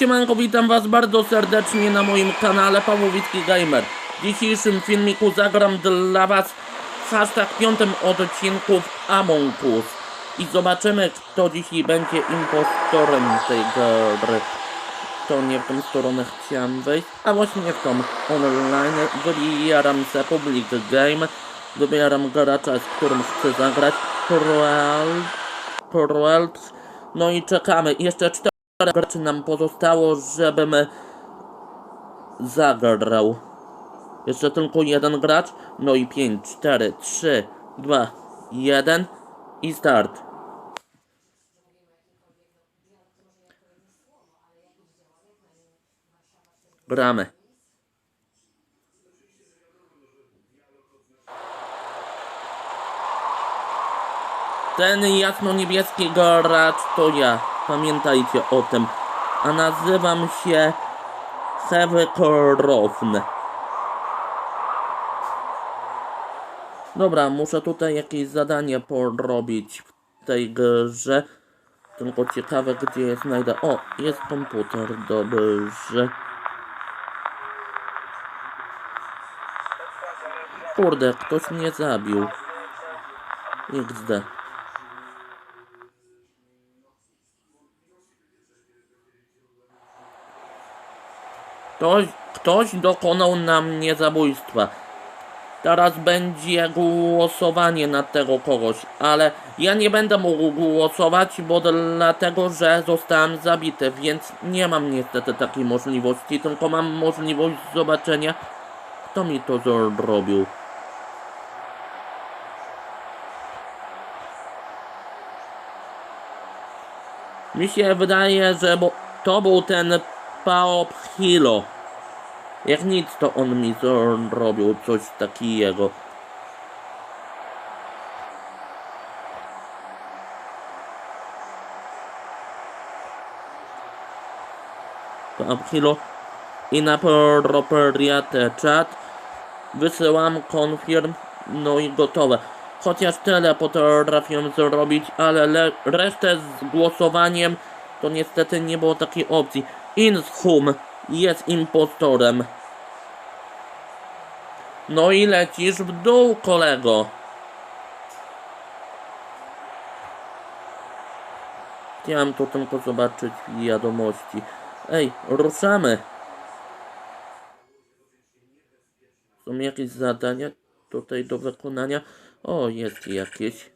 Siemanko, witam was bardzo serdecznie na moim kanale Pawłowicki Gamer. W dzisiejszym filmiku zagram dla was hashtag piątym odcinku w Among Us. I zobaczymy, kto dzisiaj będzie impostorem tej gry. To nie w tą stronę chciałem a właśnie w tą online. Wybieram se Public Game. Wybieram gracza, z którym chcę zagrać. Cruel. Cruel. No i czekamy. Jeszcze cztery graczy nam pozostało, żebym zagrał. Jeszcze tylko jeden gracz. No i 5, 4, 3, 2, 1 i start. Gramy. Ten jasno-niebieski gracz to ja. Pamiętajcie o tym. A nazywam się Heavy Korofn. Dobra, muszę tutaj jakieś zadanie porobić w tej grze. Tylko ciekawe, gdzie je znajdę. O, jest komputer, dobrze. Kurde, ktoś mnie zabił. XD. Ktoś, ktoś dokonał na mnie zabójstwa. Teraz będzie głosowanie na tego kogoś, ale ja nie będę mógł głosować, bo dlatego, że zostałem zabity, więc nie mam niestety takiej możliwości, tylko mam możliwość zobaczenia, kto mi to zrobił. Mi się wydaje, że bo to był ten Paop Hilo. Jak nic, to on mi zrobił coś takiego. Paop Hilo i na proprietę chat wysyłam confirm, no i gotowe. Chociaż tyle potrafię zrobić, ale le- resztę z głosowaniem to niestety nie było takiej opcji. Inshum jest impostorem. No i lecisz w dół, kolego. Chciałem to tylko zobaczyć wiadomości. Ej, ruszamy. Są jakieś zadania tutaj do wykonania? O, jest jakieś.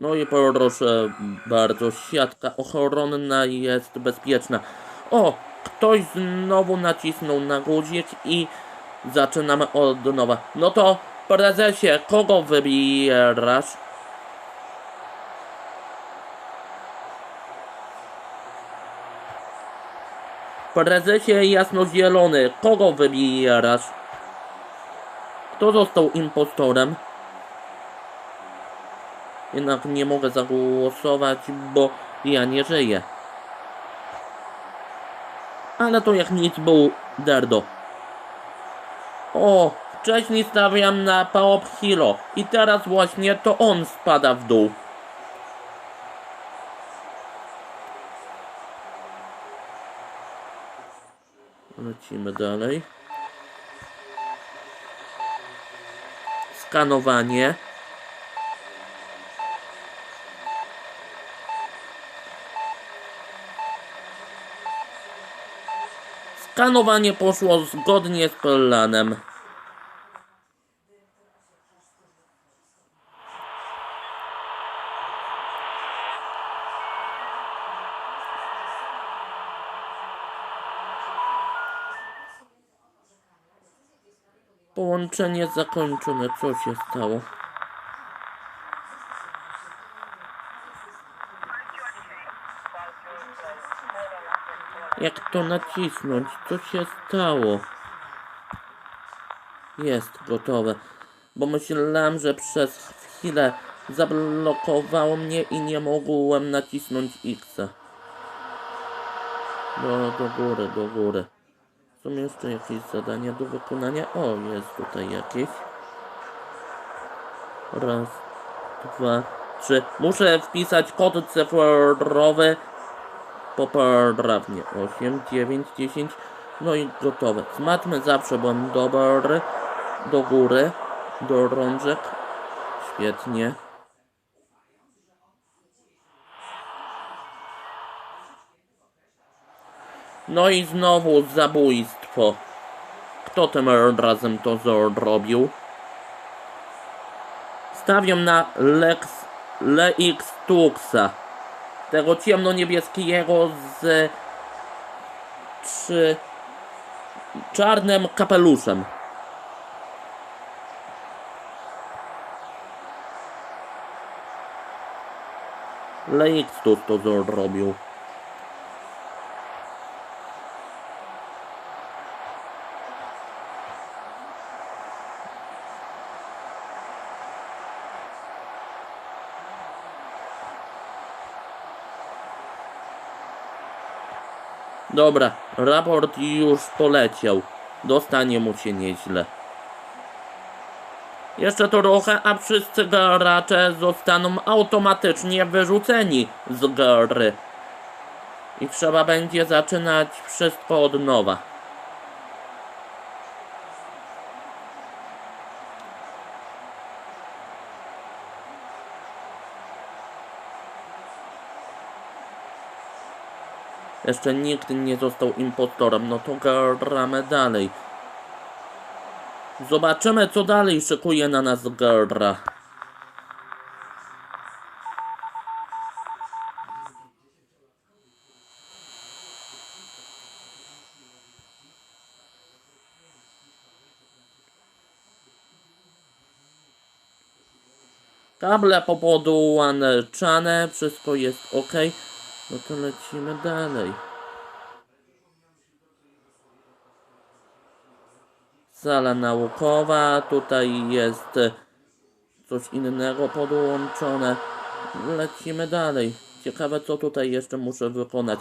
No i proszę bardzo, siatka ochronna jest bezpieczna. O, ktoś znowu nacisnął na guzik i zaczynamy od nowa. No to prezesie, kogo wybierasz? Prezesie jasnozielony, kogo wybierasz? Kto został impostorem? Jednak nie mogę zagłosować, bo ja nie żyję. Ale to jak nic był Derdo. O, wcześniej stawiam na Paop Hilo i teraz właśnie to on spada w dół. Lecimy dalej. Skanowanie. Skanowanie poszło zgodnie z planem. Połączenie zakończone. Co się stało? Jak to nacisnąć? Co się stało? Jest gotowe. Bo myślałem, że przez chwilę zablokowało mnie i nie mogłem nacisnąć X. Do, do góry, do góry. Są jeszcze jakieś zadania do wykonania? O, jest tutaj jakieś. Raz, dwa, trzy. Muszę wpisać kod cyfrowy poprawnie. 8, 9, 10. No i gotowe. Z matmy zawsze byłem dobry. Do góry. Do rączek. Świetnie. No i znowu zabójstwo. Kto tym razem to zrobił? Stawiam na Lex Lex Tuxa. Tego ciemno-niebieskiego z czy czarnym kapeluszem. Leixtus to zrobił. Dobra, raport już poleciał. Dostanie mu się nieźle. Jeszcze trochę, a wszyscy gracze zostaną automatycznie wyrzuceni z gry. I trzeba będzie zaczynać wszystko od nowa. Jeszcze nikt nie został impostorem, no to gramy dalej. Zobaczymy, co dalej szykuje na nas gra. Kable popodłączane, wszystko jest ok. No to lecimy dalej. Sala naukowa, tutaj jest coś innego podłączone. Lecimy dalej. Ciekawe co tutaj jeszcze muszę wykonać.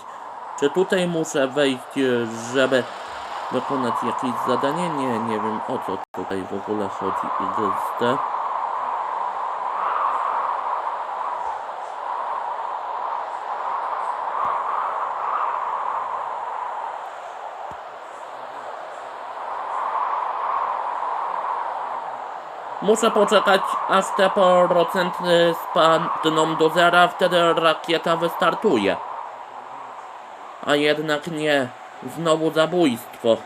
Czy tutaj muszę wejść, żeby wykonać jakieś zadanie? Nie, nie wiem o co tutaj w ogóle chodzi. XD. Muszę poczekać, aż te procenty spadną do zera, wtedy rakieta wystartuje. A jednak nie. Znowu zabójstwo.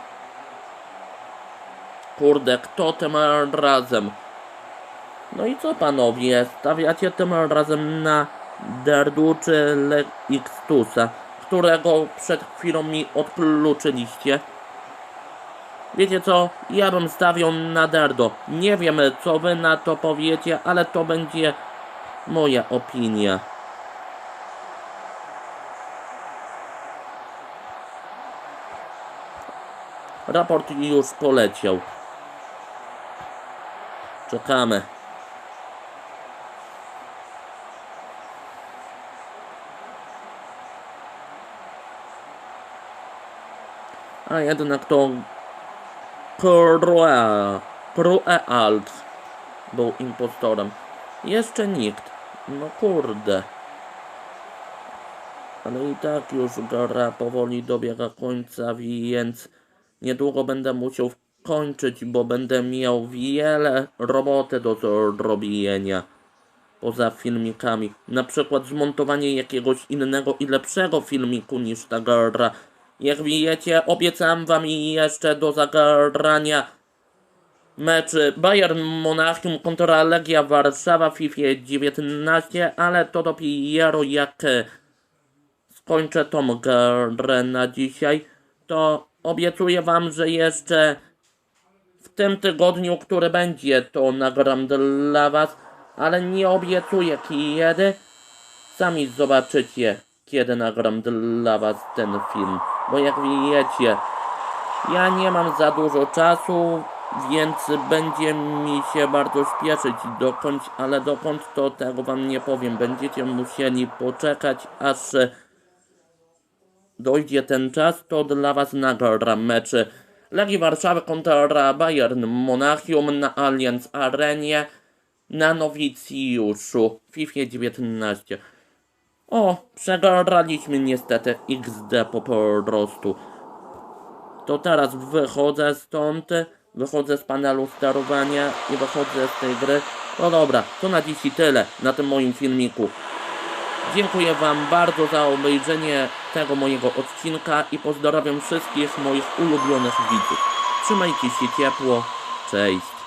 Kurde, kto tym razem? No i co panowie, stawiacie tym razem na Derdu czy Lextusa, którego przed chwilą mi odkluczyliście? Wiecie co? Ja bym stawiał na Derdo. Nie wiem, co wy na to powiecie, ale to będzie moja opinia. Raport już poleciał. Czekamy. A jednak to Crue, Cruealt był impostorem. Jeszcze nikt. No kurde. Ale i tak już gra powoli dobiega końca, więc niedługo będę musiał kończyć, bo będę miał wiele roboty do zrobienia. Poza filmikami. Na przykład zmontowanie jakiegoś innego i lepszego filmiku niż ta gra. Jak wiecie, obiecałem wam jeszcze do zagrania mecz Bayern Monachium kontra Legia Warszawa w FIFA 19, ale to dopiero jak skończę tą grę na dzisiaj, to obiecuję wam, że jeszcze w tym tygodniu, który będzie, to nagram dla was, ale nie obiecuję kiedy. Sami zobaczycie, kiedy nagram dla was ten film. Bo jak wiecie, ja nie mam za dużo czasu, więc będzie mi się bardzo śpieszyć dokąd, ale dokąd to tego wam nie powiem. Będziecie musieli poczekać, aż dojdzie ten czas, to dla was nagram mecze Legii Warszawy kontra Bayern Monachium na Allianz Arenie na Nowicjuszu FIFA 19. O, przegraliśmy niestety XD po prostu. To teraz wychodzę stąd, wychodzę z panelu sterowania i wychodzę z tej gry. No dobra, to na dziś i tyle na tym moim filmiku. Dziękuję Wam bardzo za obejrzenie tego mojego odcinka i pozdrawiam wszystkich moich ulubionych widzów. Trzymajcie się ciepło. Cześć.